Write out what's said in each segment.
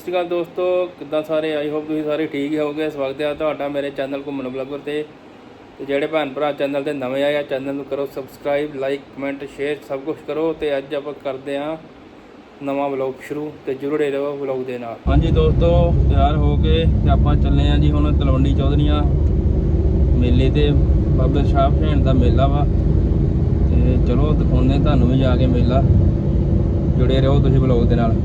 ਸਤਿ ਸ਼੍ਰੀ ਅਕਾਲ ਦੋਸਤੋ, ਕਿੱਦਾਂ ਸਾਰੇ? ਆਈ ਹੋਪ ਤੁਸੀਂ ਸਾਰੇ ਠੀਕ ਹੀ ਹੋਵੋਗੇ। ਸਵਾਗਤ ਹੈ ਤੁਹਾਡਾ ਮੇਰੇ ਚੈਨਲ ਘੁੰਮਣ ਬਲੌਗਰ ਤੇ। ਤੇ ਜਿਹੜੇ ਭੈਣ ਭਰਾ ਚੈਨਲ ਤੇ ਨਵੇਂ ਆਏ ਆ, ਚੈਨਲ ਨੂੰ ਕਰੋ ਸਬਸਕ੍ਰਾਈਬ ਲਾਈਕ ਕਮੈਂਟ ਸ਼ੇਅਰ ਸਭ ਕੁਝ ਕਰੋ। ਤੇ ਅੱਜ ਆਪਾਂ ਕਰਦੇ ਆ ਨਵਾਂ ਵਲੌਗ ਸ਼ੁਰੂ। ਤੇ ਜੁੜੇ ਰਹੋ ਵਲੌਗ ਦੇ ਨਾਲ। ਹਾਂਜੀ ਦੋਸਤੋ, ਤਿਆਰ ਹੋ ਕੇ ਤੇ ਆਪਾਂ ਚੱਲੇ ਆ ਜੀ ਹੁਣ ਤਲਵੰਡੀ ਚੌਧਰੀਆਂ ਮੇਲੇ ਤੇ। ਬਾਬਾ ਸ਼ਾਹ ਭੈਣ ਦਾ ਮੇਲਾ ਵਾ। ਤੇ ਚਲੋ ਦਿਖਾਉਂਦੇ ਤੁਹਾਨੂੰ ਵੀ ਜਾ ਕੇ ਮੇਲਾ। ਜੁੜੇ ਰਹੋ ਤੁਸੀਂ ਵਲੌਗ ਦੇ ਨਾਲ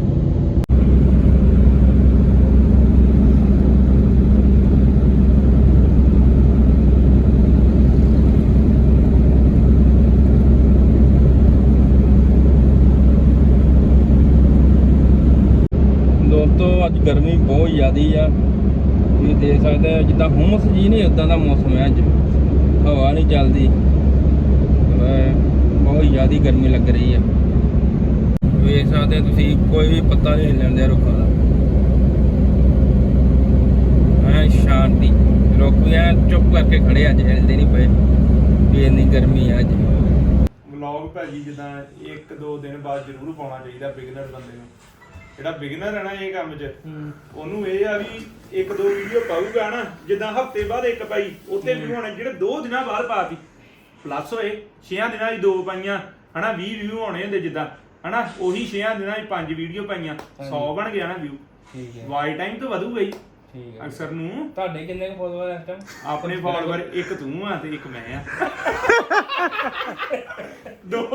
ਦੋਸਤੋ ਅੱਜ ਗਰਮੀ ਬਹੁਤ ਜ਼ਿਆਦੀ ਆ। ਤੁਸੀਂ ਦੇਖ ਸਕਦੇ ਹੋ ਜਿੱਦਾਂ ਹੁਮਸ ਜੀ ਨਹੀਂ ਉਦਾਂ ਦਾ ਮੌਸਮ ਹੈ ਅੱਜ। ਹਵਾ ਨਹੀਂ ਚੱਲਦੀ। ਬਹੁਤ ਜ਼ਿਆਦੀ ਗਰਮੀ ਲੱਗ ਰਹੀ ਆ। ਵੇਖ ਸਕਦੇ ਤੁਸੀਂ, ਕੋਈ ਵੀ ਪੱਤਾ ਨਹੀਂ ਹਿੱਲਣ ਰੁੱਖਾਂ ਦਾ। ਐ ਸ਼ਾਂਤੀ। ਰੁੱਖ ਵੀ ਐ ਚੁੱਪ ਕਰਕੇ ਖੜੇ ਅੱਜ ਹਿਲਦੇ ਨਹੀਂ ਪਏ। ਵੀ ਇੰਨੀ ਗਰਮੀ ਆ ਅੱਜ। ਵਲੌਗ ਭਾਜੀ, ਜਿੱਦਾਂ ਇੱਕ ਦੋ ਦਿਨ ਬਾਅਦ ਜ਼ਰੂਰ ਪਾਉਣਾ ਚਾਹੀਦਾ ਬਿਗਨਰ ਬੰਦੇ ਨੂੰ। ਜਿਹੜਾ ਬਿਗਨਰ ਹੈ ਨਾ ਇਹ ਕੰਮ 'ਚ ਉਹਨੂੰ ਇਹ ਆ ਵੀ ਇੱਕ ਦੋ ਵੀਡੀਓ ਪਾਊਗਾ ਨਾ ਜਿੱਦਾਂ ਹਫ਼ਤੇ ਬਾਅਦ ਇੱਕ ਪਾਈ ਉੱਤੇ ਵੀ ਹੁਣ ਜਿਹੜੇ ਦੋ ਦਿਨਾਂ ਬਾਅਦ ਪਾਤੀ। ਪਲੱਸ ਹੋਏ 6 ਦਿਨਾਂ 'ਚ ਦੋ ਪਾਈਆਂ ਹਨਾ 20 ਵਿਊ ਆਉਣੇ ਹੁੰਦੇ ਜਿੱਦਾਂ ਹਨਾ ਉਹੀ 6 ਦਿਨਾਂ 'ਚ ਪੰਜ ਵੀਡੀਓ ਪਾਈਆਂ 100 ਬਣ ਗਿਆ ਨਾ ਵਿਊ ਠੀਕ ਹੈ। ਵਾਈ ਟਾਈਮ ਤਾਂ ਵਧੂਗਾ ਹੀ। ਠੀਕ ਹੈ ਅਕਸਰ ਨੂੰ? ਤੁਹਾਡੇ ਕਿੰਨੇ ਕੁ ਫੋਲੋਅਰ ਇਸ ਟਾਈਮ ਆਪਣੇ ਫਾਲੋਅਰ ਇੱਕ ਤੂੰ ਆ ਤੇ ਇੱਕ ਮੈਂ ਆ। ਦੋ।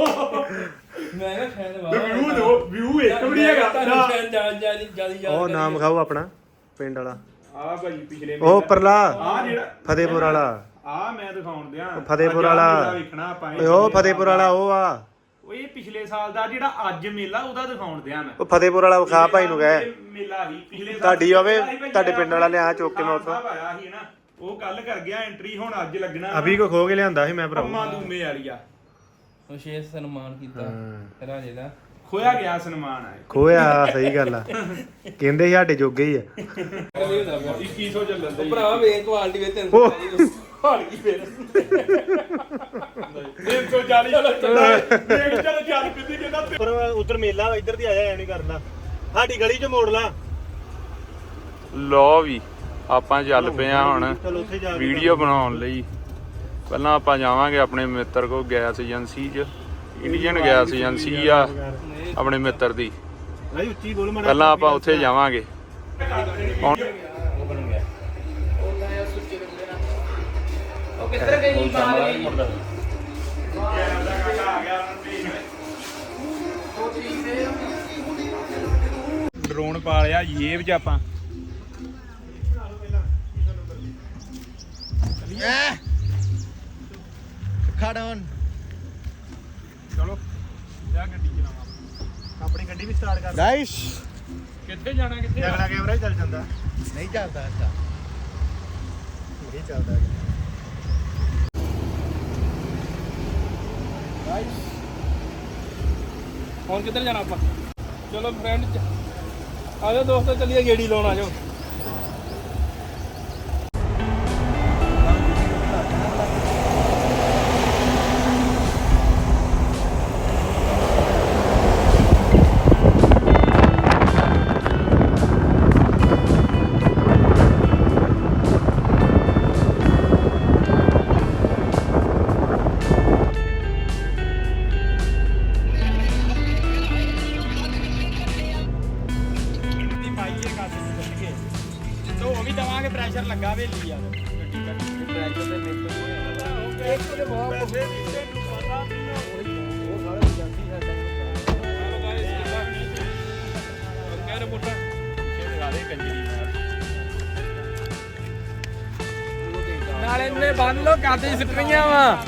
ਮੈਂ ਕਿਹਾ ਸ਼ਾਇਦ ਵਾਹ ਵਿਊ ਦੋ ਵਿਊ ਇੱਕ ਵੀ ਨਹੀਂ ਹੈਗਾ ਤੁਹਾਨੂੰ ਸ਼ਾਇਦ ਜ਼ਿਆਦਾ ਜ਼ਿਆਦਾ ਜ਼ਿਆਦਾ ਉਹ ਨਾਮ ਖਾਓ ਆਪਣਾ ਪਿੰਡ ਵਾਲਾ। ਆ ਭਾਈ ਪਿਛਲੇ ਉਹ ਪਰਲਾ ਆ ਜਿਹੜਾ ਫਤਿਹਪੁਰ ਵਾਲਾ। ਆ ਮੈਂ ਦਿਖਾਉਣ ਦਿਆਂ। ਫਤਿਹਪੁਰ ਵਾਲਾ। ਮੇਲਾ ਵੇਖਣਾ ਆਪਾਂ ਇਹ ਓਏ ਉਹ ਫਤਿਹਪੁਰ ਵਾਲਾ। ਉਹ ਆ। ਉਹ ਇਹ ਪਿਛਲੇ ਸਾਲ ਦਾ ਜਿਹੜਾ ਅੱਜ ਮੇਲਾ ਉਹਦਾ ਦਿਖਾਉਣ ਦਿਆਂ ਮੈਂ। ਉਹ ਫਤਿਹਪੁਰ ਵਾਲਾ ਵਿਖਾ ਭਾਈ ਨੂੰ ਗਏ। ਮੇਲਾ ਹੀ ਪਿਛਲੇ ਸਾਲ ਤੁਹਾਡੀ ਹੋਵੇ ਤੁਹਾਡੇ ਪਿੰਡ ਵਾਲਾ ਲਿਆ ਚੁੱਕ ਕੇ ਮੈਂ ਉਹ ਕੱਲ ਕਰ ਗਿਆ ਐਂਟਰੀ ਹੁਣ ਅੱਜ ਲੱਗਣਾ ਅਭੀ ਕੋ ਖੋ ਕੇ ਲਿਆਂਦਾ ਸੀ ਮੈਂ ਭਰਾ ਅੰਮਾ ਦੂਮੇ ਵਾਲੀ ਆ। ਵਿਸ਼ੇਸ਼ ਸਨਮਾਨ ਕੀਤਾ ਰਾਜੇ ਦਾ। ਖੋਇਆ ਗਿਆ ਸਨਮਾਨ ਆ ਖੋਇਆ ਸਹੀ ਗੱਲ ਆ। ਕਹਿੰਦੇ ਸਾਡੇ ਜੋਗੇ ਹੀ ਆ। 2100 ਚੱਲਦਾ ਭਰਾ ਵੇ ਕੁਆਲਿਟੀ ਵੇ 300 ਹਾਲ ਕੀ ਫੇਰ 340 ਵਾਲਾ ਚੱਲਦਾ ਦੇਖ ਚੱਲ ਚੱਲ ਕਿੱਦੀ ਕਿੰਨਾ ਪਰ ਉਧਰ ਮੇਲਾ ਇੱਧਰ ਦੀ ਆਇਆ ਐ ਨਹੀਂ ਕਰਨਾ। ਸਾਡੀ ਗਲੀ 'ਚ ਮੋੜ ਲਾ। ਲੋ ਵੀ ਆਪਾਂ ਚੱਲ ਪਏ ਆ ਹੁਣ ਚਲ ਉੱਥੇ ਜਾ ਕੇ ਵੀਡੀਓ ਬਣਾਉਣ ਲਈ। ਪਹਿਲਾਂ ਆਪਾਂ ਜਾਵਾਂਗੇ ਆਪਣੇ ਮਿੱਤਰ ਕੋ ਗੈਸ ਏਜੰਸੀ 'ਚ। ਇੰਡੀਅਨ ਗੈਸ ਏਜੰਸੀ ਆ ਆਪਣੇ ਮਿੱਤਰ ਦੀ। ਭਾਈ ਉੱਚੀ ਬੋਲ ਮੜਾ ਪਹਿਲਾਂ ਆਪਾਂ ਉੱਥੇ ਜਾਵਾਂਗੇ। ਹੁਣ ਕਿੱਧਰ ਗਈ ਬਾਹਰ ਗਈ ਡਰੋਨ ਪਾ ਲਿਆ ਜੇਬ 'ਚ ਆਪਾਂ। ਖੜਨ ਚਲੋ ਜਾ ਗੱਡੀ ਚਲਾਵਾਂ ਆਪਣੀ ਗੱਡੀ ਵੀ ਸਟਾਰਟ ਕਰ ਗਾਇਸ ਕਿੱਥੇ ਜਾਣਾ ਕਿੱਥੇ ਅਗਲਾ ਕੈਮਰਾ ਹੀ ਚੱਲ ਜਾਂਦਾ। ਨਹੀਂ ਚੱਲਦਾ ਅੱਛਾ ਨਹੀਂ ਚੱਲਦਾ ਹੁਣ ਕਿੱਧਰ ਜਾਣਾ ਆਪਾਂ? ਚਲੋ ਫਰੈਂਡ ਆ ਜਾਓ ਦੋਸਤੋ ਚੱਲੀਏ ਗੇੜੀ ਲਾਉਣ ਆ ਨਾਲ ਨਾਲੇ ਇਹਨੇ ਬੰਨ ਲੋ ਕਾਤੇ ਸਟਰੀਆਂ ਵਾ।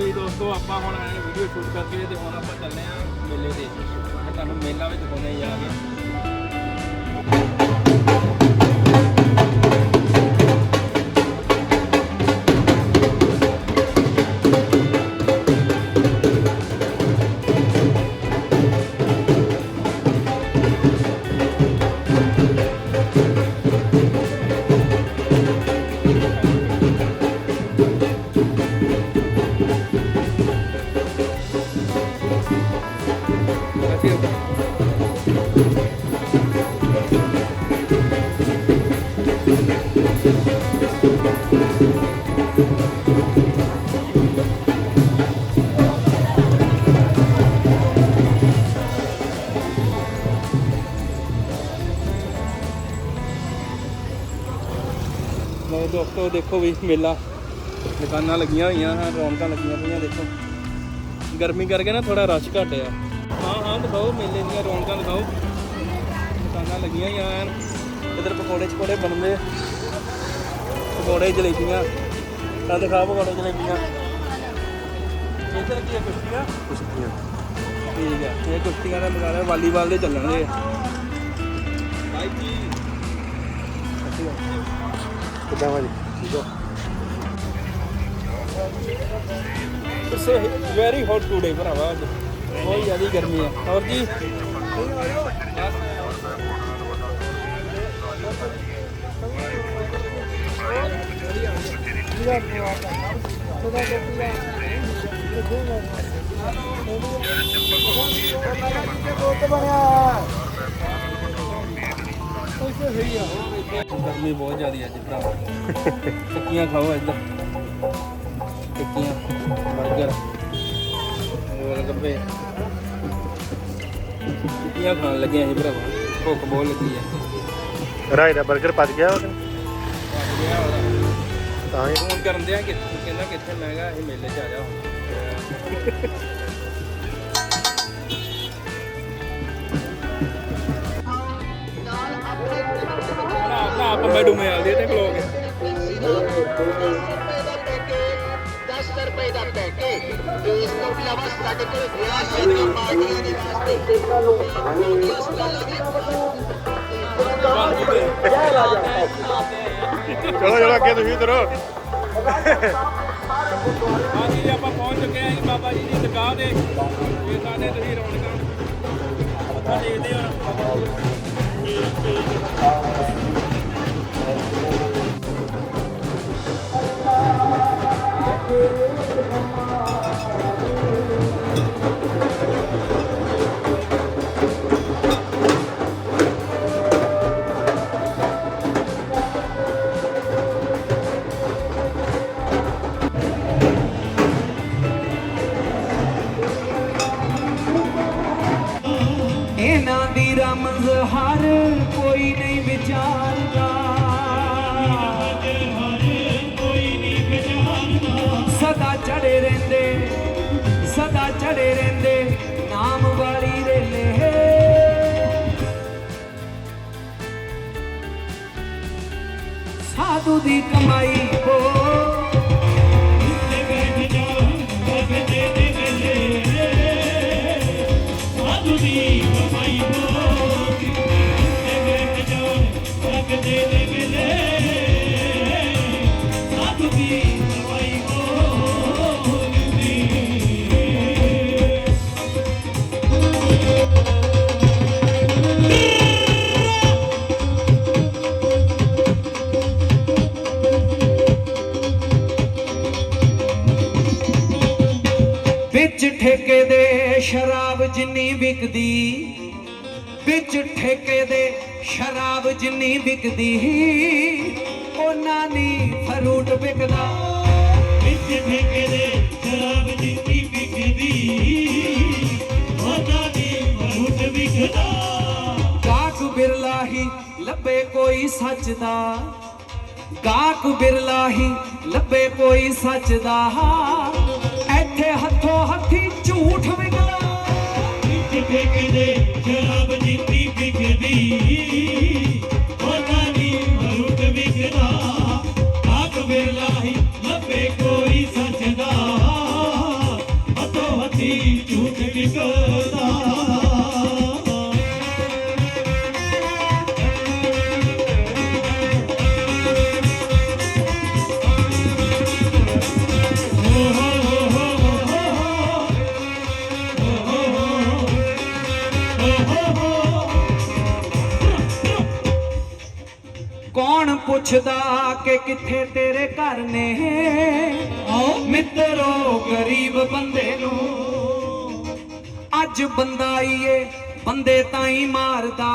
ਜੀ ਦੋਸਤੋ, ਆਪਾਂ ਹੁਣ ਵੀਡੀਓ ਸ਼ੂਟ ਕਰਕੇ ਤੇ ਹੁਣ ਆਪਾਂ ਚੱਲੇ ਆ ਮੇਲੇ ਤੇ। ਤੁਹਾਨੂੰ ਮੇਲਾ ਵਿੱਚ ਦਿਖਾਉਂਦੇ ਜਾ ਕੇ। ਲੋ ਦੋਸਤੋ, ਦੇਖੋ ਵੀ ਮੇਲਾ। ਦੁਕਾਨਾਂ ਲੱਗੀਆਂ ਹੋਈਆਂ ਹਨ ਰੌਣਕਾਂ ਲੱਗੀਆਂ ਪਈਆਂ, ਦੇਖੋ। ਗਰਮੀ ਕਰਕੇ ਨਾ ਥੋੜਾ ਰਸ਼ ਘੱਟ ਆ। ਹਾਂ ਹਾਂ, ਦਿਖਾਓ ਮੇਲੇ ਦੀਆਂ ਰੌਣਕਾਂ, ਦਿਖਾਓ। ਦੁਕਾਨਾਂ ਲੱਗੀਆਂ ਹੋਈਆਂ ਹਨ। ਇਧਰ ਪਕੌੜੇ ਚਕੌੜੇ ਬਣਦੇ ਪਕੌੜੇ ਜਲੇਬੀਆਂ। ਤਾਂ ਦਿਖਾਓ ਪਕੌੜੇ ਜਲੇਬੀਆਂ। ਇੱਥੇ ਕੀ ਕੁਸ਼ਤੀਆਂ? ਕੁਸ਼ਤੀਆਂ। ਠੀਕ ਹੈ ਇਹ ਕੁਸ਼ਤੀਆਂ ਦਾ ਮੁਕਾਬਲਾ ਵਾਲੀਬਾਲ ਦੇ ਚੱਲਣਗੇ ਭਾਈ ਜੀ। ਕਿੱਦਾਂ ਭਾਜੀ ਠੀਕ ਹੋ? ਇਟਸ ਵੈਰੀ ਹੌਟ ਟੂਡੇ ਭਰਾਵਾ ਅੱਜ। ਬਹੁਤ ਜ਼ਿਆਦਾ ਗਰਮੀ ਹੈ ਹੋਰ ਜੀ? ਗਰਮੀ ਬਹੁਤ ਜ਼ਿਆਦਾ ਅੱਜ ਭਰਾਵਾ ਟਿੱਕੀਆਂ ਖਾਓ ਇੱਧਰ। ਟਿੱਕੀਆਂ 버ਗਰ ਗੋਲ ਗੱਪੇ ਟਿੱਕੀਆਂ ਖਾਣ ਲੱਗੇ ਆਂ ਜੀ ਭਰਾਵਾ। ਭੁੱਖ ਬਹੁਤ ਲੱਗੀ ਆ। ਰਾਈ ਦਾ 버ਗਰ ਪਚ ਗਿਆ ਉਹ। ਗਿਆ ਉਹਦਾ ਤਾਂ ਹੀ ਫੋਨ ਕਰਨ ਦਿਆਂ ਕਿ ਕਹਿੰਦਾ ਕਿੱਥੇ ਮੈਂ ਕਿਹਾ ਅਸੀਂ ਮੇਲੇ 'ਚ ਆ ਜਾ ਨਾ ਨਾ ਪੰਮੇ ਡੂਮੇ ਆਲਦੇ ਤੇ ਖਲੋ ਕੇ। 10 ਰੁਪਏ ਚਲੋ ਚਲੋ ਅੱਗੇ ਤੁਸੀਂ ਉਧਰ ਹਾਂਜੀ ਜੀ, ਆਪਾਂ ਪਹੁੰਚ ਚੁੱਕੇ ਹਾਂ ਜੀ ਬਾਬਾ ਜੀ ਦੀ ਦੁਕਾਨ ਦੇ ਇਹ ਸਾਡੇ ਤੁਸੀਂ ਰੌਣਕਾਂ। ਮੱਥਾ ਟੇਕਦੇ ਹੋ। সাধু দি কমাইবো। ਜਿੰਨੀ ਵਿਕਦੀ ਵਿੱਚ ਠੇਕੇ ਦੇ ਸ਼ਰਾਬ ਜਿੰਨੀ ਵਿਕਦੀ ਉਹਨਾਂ ਦੀ ਫਰੂਟ ਵਿਕਦਾ। ਵਿੱਚ ਠੇਕੇ ਦੇ ਸ਼ਰਾਬ ਜਿੰਨੀ ਵਿਕਦੀ ਉਹਨਾਂ ਦੀ ਫਰੂਟ ਵਿਕਦਾ। ਗਾਕ ਬਿਰਲਾ ਹੀ ਲੱਭੇ ਕੋਈ ਸੱਚ ਦਾ। ਗਾਕ ਬਿਰਲਾ ਹੀ ਲੱਭੇ ਕੋਈ ਸੱਚ ਦਾ। ਇੱਥੇ ਹੱਥੋਂ ਹੱਥੀ ਝੂਠ ਵਿਕਦਾ ਠੇਕਦੇ ਸ਼ਰਾਬ ਜਿੱਤੀ ਵਿਕਦੀ ਉਹਨਾਂ ਦੀ ਮਰੂਟ ਵਿਕਦਾ ਗਾਕ ਬਿਰਲਾ ਹੀ ਪੁੱਛਦਾ ਕਿ ਕਿੱਥੇ ਤੇਰੇ ਘਰ ਨੇ? ਓ ਮਿੱਤਰੋ ਗਰੀਬ ਬੰਦੇ ਨੂੰ ਅੱਜ ਬੰਦਾ ਈ ਏ ਬੰਦੇ ਤਾਂ ਹੀ ਮਾਰਦਾ।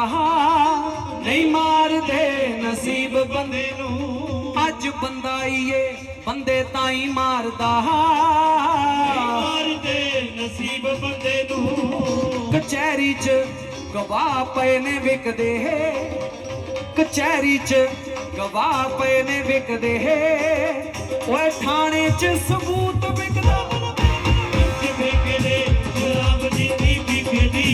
ਨਹੀਂ ਮਾਰਦੇ ਨਸੀਬ ਬੰਦੇ ਨੂੰ। ਅੱਜ ਬੰਦਾ ਈ ਏ ਬੰਦੇ ਤਾਂ ਹੀ ਮਾਰਦਾ ਮਾਰਦੇ ਨਸੀਬ ਬੰਦੇ ਨੂੰ। ਕਚਹਿਰੀ 'ਚ ਗਵਾਹ ਪਏ ਨੇ ਵਿਕਦੇ। ਕਚਹਿਰੀ 'ਚ ਗਵਾਹ ਪਏ ਨੇ ਵਿਕਦੇ ਓਏ ਥਾਣੇ 'ਚ ਸਬੂਤ ਵਿਕਦਾ। ਵਿਕਦੇ ਸ਼ਰਾਬ ਦੀ ਵਿਕਦੀ।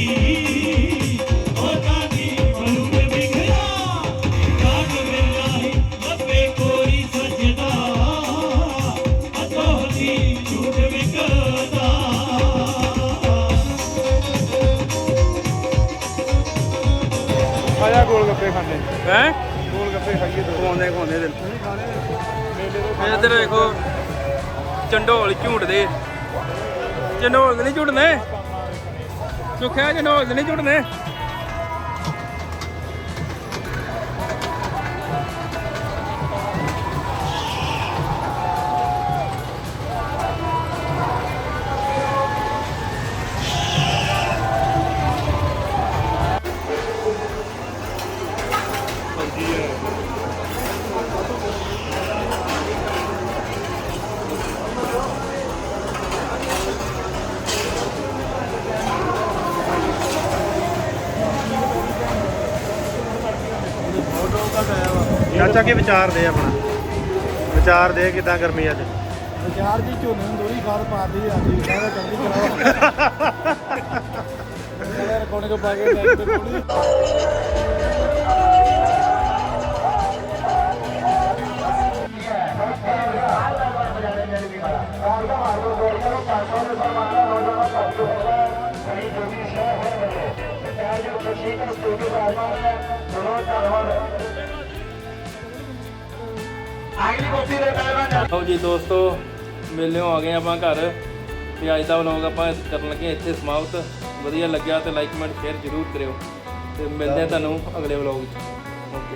ਆਇਆ ਗੋਲ ਗੱਪੇ ਖਾਣੇ ਹੈ? ਖਵਾਉਂਦੇ ਖਵਾਉਂਦੇ ਦਿਨ ਇੱਧਰ ਵੇਖੋ ਚੰਡੋਲ ਝੂਟਦੇ ਚੰਡੋਲ ਦੇ ਨਹੀਂ ਝੂਟਦੇ? ਸੁੱਖਿਆ ਚੰਡੋਲ ਦੇ ਨਹੀਂ ਝੂਟਦੇ? ਚਾਚਾ ਕੀ ਵਿਚਾਰ ਦੇ ਆਪਣਾ? ਵਿਚਾਰ ਦੇ ਕਿਦਾਂ ਗਰਮੀ ਅੱਜ? ਚਾਰ ਦੀ ਝੋਨੇ ਨੂੰ ਦੋਰੀ ਖਾਦ ਪਾਦੀ ਆ ਜੀ। ਸਾਰਾ ਚੰਗੀ ਕਰਾਵਾ ਯਾਰ ਕੋਨੇ ਕੋ ਪਾ ਕੇ ਟੈਂਕ ਤੇ ਪੂਰੀ ਲਓ ਜੀ ਦੋਸਤੋ ਮੇਲਿਓਂ ਆ ਗਏ ਆਪਾਂ ਘਰ ਤੇ ਅੱਜ ਦਾ ਵਲੌਗ ਆਪਾਂ ਕਰਨ ਲੱਗੇ ਇੱਥੇ ਸਮਾਪਤ। ਵਧੀਆ ਲੱਗਿਆ ਤੇ ਲਾਈਕ ਕਮੈਂਟ ਸ਼ੇਅਰ ਜ਼ਰੂਰ ਕਰਿਓ ਤੇ ਮਿਲਦੇ ਆ ਤੁਹਾਨੂੰ ਅਗਲੇ ਵਲੌਗ ਵਿੱਚ। ਓਕੇ